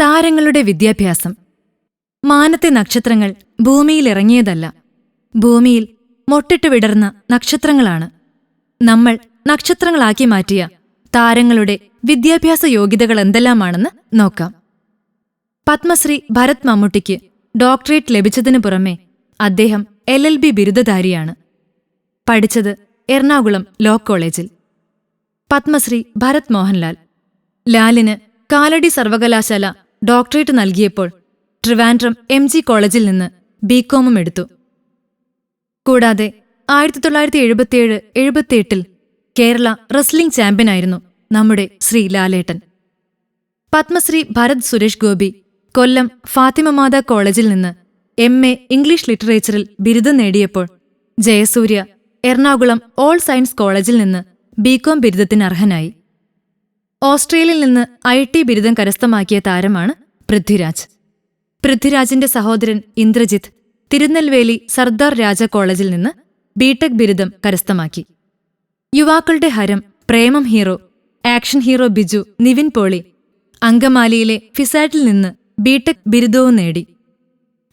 താരങ്ങളുടെ വിദ്യാഭ്യാസം. മാനത്തെ നക്ഷത്രങ്ങൾ ഭൂമിയിൽ ഇറങ്ങിയതല്ല ഭൂമിയിൽ മൊട്ടിട്ട് വിടർന്ന നക്ഷത്രങ്ങളാണ്. നമ്മൾ നക്ഷത്രങ്ങളാക്കി മാറ്റിയ താരങ്ങളുടെ വിദ്യാഭ്യാസ യോഗ്യതകൾ എന്തെല്ലാമാണെന്ന് നോക്കാം. പത്മശ്രീ ഭരത് മമ്മൂട്ടിക്ക് ഡോക്ടറേറ്റ് ലഭിച്ചതിനു പുറമെ അദ്ദേഹം എൽ എൽ ബി ബിരുദധാരിയാണ്. പഠിച്ചത് എറണാകുളം ലോ കോളേജിൽ. പത്മശ്രീ ഭരത് മോഹൻലാൽ. ലാലിന് കാലടി സർവകലാശാല ഡോക്ടറേറ്റ് നൽകിയപ്പോൾ ട്രിവാൻഡ്രം എം ജി കോളേജിൽ നിന്ന് ബികോമും എടുത്തു. കൂടാതെ ആയിരത്തി തൊള്ളായിരത്തി എഴുപത്തിയേഴ് എഴുപത്തിയെട്ടിൽ കേരള റെസ്ലിംഗ് ചാമ്പ്യനായിരുന്നു നമ്മുടെ ശ്രീ ലാലേട്ടൻ. പത്മശ്രീ ഭരത് സുരേഷ് ഗോപി കൊല്ലം ഫാത്തിമമാത കോളേജിൽ നിന്ന് എം എ ഇംഗ്ലീഷ് ലിറ്ററേച്ചറിൽ ബിരുദം നേടിയപ്പോൾ ജയസൂര്യ എറണാകുളം ഓൾ സയൻസ് കോളേജിൽ നിന്ന് ബികോം ബിരുദത്തിന് അർഹനായി. ഓസ്ട്രേലിയയിൽ നിന്ന് ഐ ടി ബിരുദം കരസ്ഥമാക്കിയ താരമാണ് പൃഥ്വിരാജ്. പൃഥ്വിരാജിന്റെ സഹോദരൻ ഇന്ദ്രജിത്ത് തിരുനെൽവേലി സർദാർ രാജ കോളേജിൽ നിന്ന് ബിടെക് ബിരുദം കരസ്ഥമാക്കി. യുവാക്കളുടെ ഹരം Premam hero action hero Biju Nivin Pauly അങ്കമാലിയിലെ ഫിസാറ്റിൽ നിന്ന് ബിടെക് ബിരുദവും നേടി.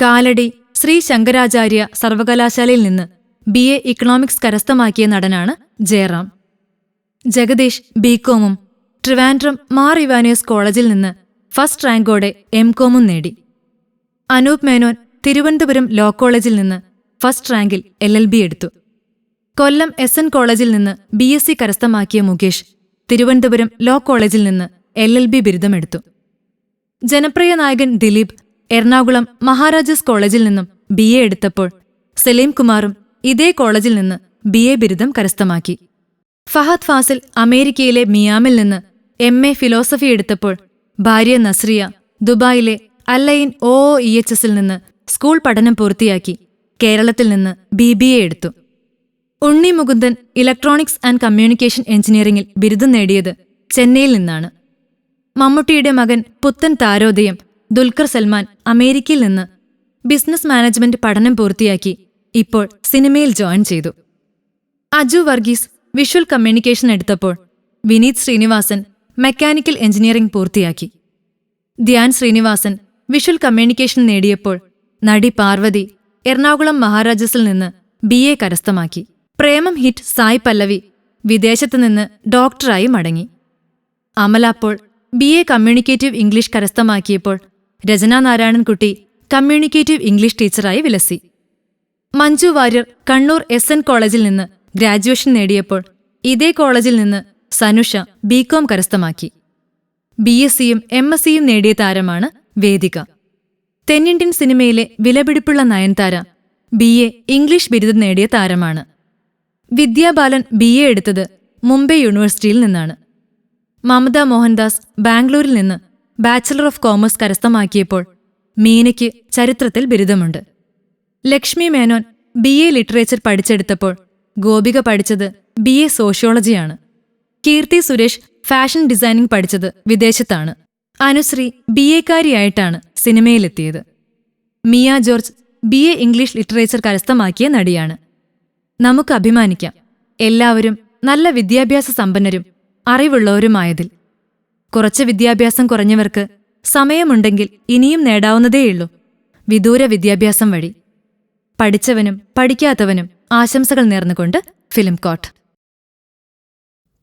കാലടി ശ്രീ ശങ്കരാചാര്യ സർവകലാശാലയിൽ നിന്ന് ബി എ ഇക്കണോമിക്സ് കരസ്ഥമാക്കിയ നടനാണ് ജയറാം. ജഗദീഷ് ബികോമും ട്രിവാൻഡ്രം മാർ ഇവാനിയസ് കോളേജിൽ നിന്ന് ഫസ്റ്റ് റാങ്കോടെ എം കോമും നേടി. അനൂപ് മേനോൻ തിരുവനന്തപുരം ലോ കോളേജിൽ നിന്ന് ഫസ്റ്റ് റാങ്കിൽ എൽ എൽ ബി എടുത്തു. കൊല്ലം എസ് എൻ കോളേജിൽ നിന്ന് ബി എസ് സി കരസ്ഥമാക്കിയ മുകേഷ് തിരുവനന്തപുരം ലോ കോളേജിൽ നിന്ന് എൽ എൽ ബി ബിരുദമെടുത്തു ജനപ്രിയ നായകൻ ദിലീപ് എറണാകുളം മഹാരാജാസ് കോളേജിൽ നിന്നും ബി എ എടുത്തപ്പോൾ സലീം കുമാറും ഇതേ കോളേജിൽ നിന്ന് ബി എ ബിരുദം കരസ്ഥമാക്കി. ഫഹദ് ഫാസിൽ അമേരിക്കയിലെ മിയാമിൽ നിന്ന് എം എ ഫിലോസഫി എടുത്തപ്പോൾ ഭാര്യ നസ്രിയ ദുബായിലെ അല്ലയിൻ ഒ ഇ എച്ച് എസിൽ നിന്ന് സ്കൂൾ പഠനം പൂർത്തിയാക്കി കേരളത്തിൽ നിന്ന് ബി ബി എ എടുത്തു. Unni Mukundan electronics and communication എഞ്ചിനീയറിംഗിൽ ബിരുദം നേടിയത് ചെന്നൈയിൽ നിന്നാണ്. മമ്മൂട്ടിയുടെ മകൻ പുത്തൻ താരോദയം ദുൽഖർ സൽമാൻ അമേരിക്കയിൽ നിന്ന് ബിസിനസ് മാനേജ്മെന്റ് പഠനം പൂർത്തിയാക്കി ഇപ്പോൾ സിനിമയിൽ ജോയിൻ ചെയ്തു. അജു വർഗീസ് വിഷ്വൽ കമ്മ്യൂണിക്കേഷൻ എടുത്തപ്പോൾ വിനീത് ശ്രീനിവാസൻ മെക്കാനിക്കൽ എഞ്ചിനീയറിംഗ് പൂർത്തിയാക്കി. ധ്യാൻ ശ്രീനിവാസൻ വിഷ്വൽ കമ്മ്യൂണിക്കേഷൻ നേടിയപ്പോൾ നടി പാർവതി എറണാകുളം മഹാരാജസിൽ നിന്ന് ബി എ കരസ്ഥമാക്കി. പ്രേമം ഹിറ്റ് സായ് പല്ലവി വിദേശത്തു നിന്ന് ഡോക്ടറായി മടങ്ങി. അമല അപ്പോൾ ബി എ കമ്മ്യൂണിക്കേറ്റീവ് ഇംഗ്ലീഷ് കരസ്ഥമാക്കിയപ്പോൾ രചനാ നാരായണൻകുട്ടി കമ്മ്യൂണിക്കേറ്റീവ് ഇംഗ്ലീഷ് ടീച്ചറായി വിലസി. മഞ്ജു വാര്യർ കണ്ണൂർ എസ് എൻ കോളേജിൽ നിന്ന് ഗ്രാജുവേഷൻ നേടിയപ്പോൾ ഇതേ കോളേജിൽ നിന്ന് സനുഷ ബികോം കരസ്ഥമാക്കി. ബി എസ് സിയും എം എസ് സിയും നേടിയ താരമാണ് വേദിക. തെന്നിന്ത്യൻ സിനിമയിലെ വിലപിടിപ്പുള്ള നയൻതാര ബി എ ഇംഗ്ലീഷ് ബിരുദം നേടിയ താരമാണ്. വിദ്യാബാലൻ ബി എ എടുത്തത് മുംബൈ യൂണിവേഴ്സിറ്റിയിൽ നിന്നാണ്. മമത മോഹൻദാസ് ബാംഗ്ലൂരിൽ നിന്ന് ബാച്ചലർ ഓഫ് കോമേഴ്സ് കരസ്ഥമാക്കിയപ്പോൾ മീനയ്ക്ക് ചരിത്രത്തിൽ ബിരുദമുണ്ട്. Lakshmi Menon B A literature പഠിച്ചെടുത്തപ്പോൾ Gopika പഠിച്ചത് ബി എ സോഷ്യോളജിയാണ്. കീർത്തി സുരേഷ് ഫാഷൻ ഡിസൈനിംഗ് പഠിച്ചത് വിദേശത്താണ്. അനുശ്രീ ബി എക്കാരിയായിട്ടാണ് സിനിമയിലെത്തിയത്. Miya George B A English literature കരസ്ഥമാക്കിയ നടിയാണ്. നമുക്ക് അഭിമാനിക്കാം. എല്ലാവരും നല്ല വിദ്യാഭ്യാസ സമ്പന്നരും അറിവുള്ളവരുമായതിൽ. കുറച്ച് വിദ്യാഭ്യാസം കുറഞ്ഞവർക്ക് സമയമുണ്ടെങ്കിൽ ഇനിയും നേടാവുന്നതേയുള്ളൂ. വിദൂര വിദ്യാഭ്യാസം വഴി. പഠിച്ചവനും പഠിക്കാത്തവനും ആശംസകൾ നേർന്നുകൊണ്ട് ഫിലിം കോട്ട്